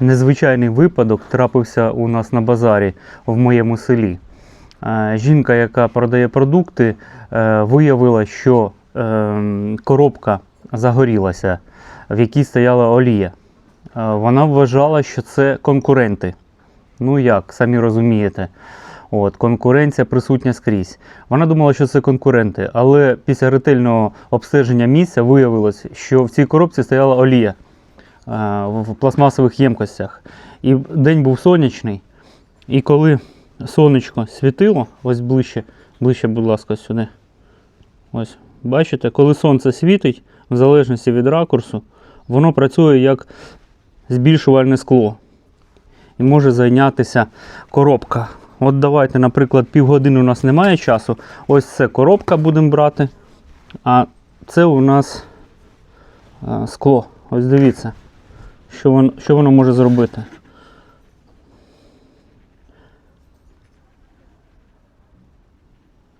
незвичайний випадок трапився у нас на базарі в моєму селі. Е, Жінка, яка продає продукти, е, виявила, що е, коробка загорілася, в якій стояла олія. Вона вважала, що це конкуренти. Ну як, самі розумієте. От, конкуренція присутня скрізь. Вона думала, що це конкуренти, але після ретельного обстеження місця виявилось, що в цій коробці стояла олія в пластмасових ємкостях. І день був сонячний. І коли сонечко світило, ось ближче, ближче, будь ласка, сюди. Ось, бачите, коли сонце світить, в залежності від ракурсу, воно працює як збільшувальне скло. І може зайнятися коробка. От давайте, наприклад, півгодини у нас немає часу. Ось це коробка будемо брати. А це у нас а, скло. Ось дивіться, що воно, що воно може зробити.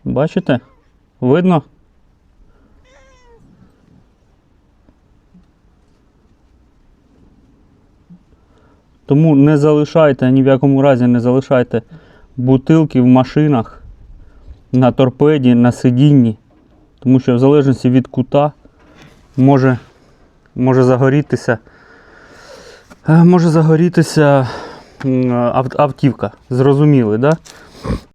Бачите? Видно? Тому не залишайте, ні в якому разі не залишайте бутилки в машинах, на торпеді, на сидінні. Тому що в залежності від кута може, може загорітися. Е, Може загорітися ав- автівка. Зрозуміли. Да?